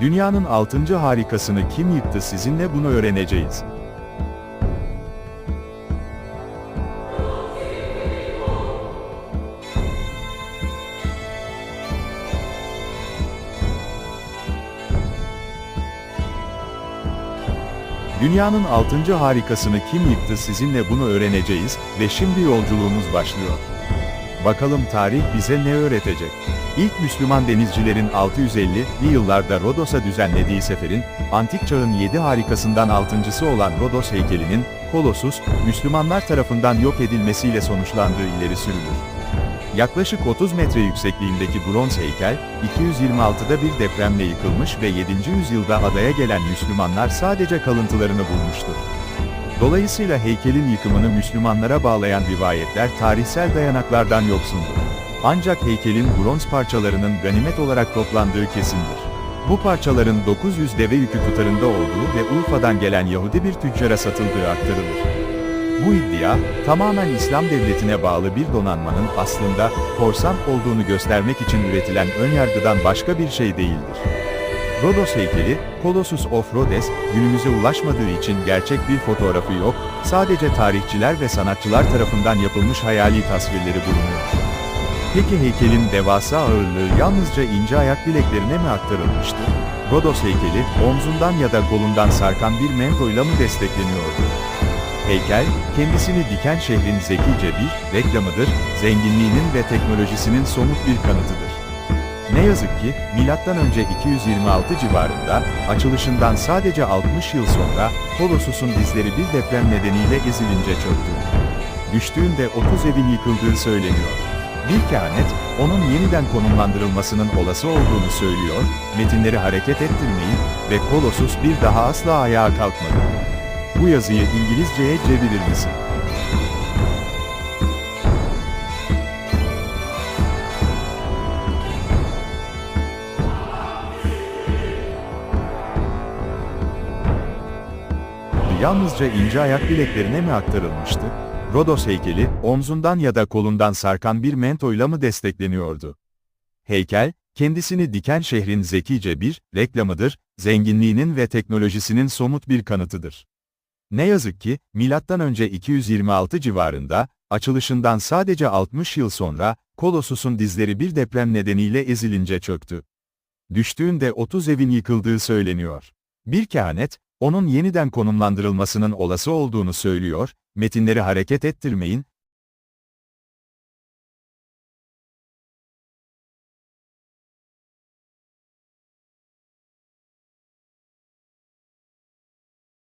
Dünyanın 6. harikasını kim yıktı sizinle bunu öğreneceğiz. Dünyanın 6. harikasını kim yıktı sizinle bunu öğreneceğiz ve şimdi yolculuğumuz başlıyor. Bakalım tarih bize ne öğretecek? İlk Müslüman denizcilerin 650'li yıllarda Rodos'a düzenlediği seferin, antik çağın 7 harikasından altıncısı olan Rodos heykelinin, Kolossus, Müslümanlar tarafından yok edilmesiyle sonuçlandığı ileri sürülür. Yaklaşık 30 metre yüksekliğindeki bronz heykel, 226'da bir depremle yıkılmış ve 7. yüzyılda adaya gelen Müslümanlar sadece kalıntılarını bulmuştur. Dolayısıyla heykelin yıkımını Müslümanlara bağlayan rivayetler tarihsel dayanaklardan yoksundur. Ancak heykelin bronz parçalarının ganimet olarak toplandığı kesindir. Bu parçaların 900 deve yükü tutarında olduğu ve Urfa'dan gelen Yahudi bir tüccara satıldığı aktarılır. Bu iddia, tamamen İslam devletine bağlı bir donanmanın aslında korsan olduğunu göstermek için üretilen önyargıdan başka bir şey değildir. Rodos heykeli, Colossus of Rhodes, günümüze ulaşmadığı için gerçek bir fotoğrafı yok, sadece tarihçiler ve sanatçılar tarafından yapılmış hayali tasvirleri bulunuyor. Peki heykelin devasa ağırlığı yalnızca ince ayak bileklerine mi aktarılmıştı? Rodos heykeli, omzundan ya da kolundan sarkan bir mentoyla mı destekleniyordu? Heykel, kendisini diken şehrin zekice bir reklamıdır, zenginliğinin ve teknolojisinin somut bir kanıtıdır. Ne yazık ki, M.Ö. 226 civarında, açılışından sadece 60 yıl sonra, Kolossus'un dizleri bir deprem nedeniyle ezilince çöktü. Düştüğünde 30 evin yıkıldığı söyleniyor. Bir kehanet, onun yeniden konumlandırılmasının olası olduğunu söylüyor, metinleri hareket ettirmeyin ve Kolossus bir daha asla ayağa kalkmadı. Bu yazıyı İngilizceye çevirir misin? Yalnızca ince ayak bileklerine mi aktarılmıştı? Rodos heykeli, omzundan ya da kolundan sarkan bir mentoyla mı destekleniyordu? Heykel, kendisini diken şehrin zekice bir reklamıdır, zenginliğinin ve teknolojisinin somut bir kanıtıdır. Ne yazık ki, M.Ö. 226 civarında, açılışından sadece 60 yıl sonra, Kolossus'un dizleri bir deprem nedeniyle ezilince çöktü. Düştüğünde 30 evin yıkıldığı söyleniyor. Bir kehanet, onun yeniden konumlandırılmasının olası olduğunu söylüyor, metinleri hareket ettirmeyin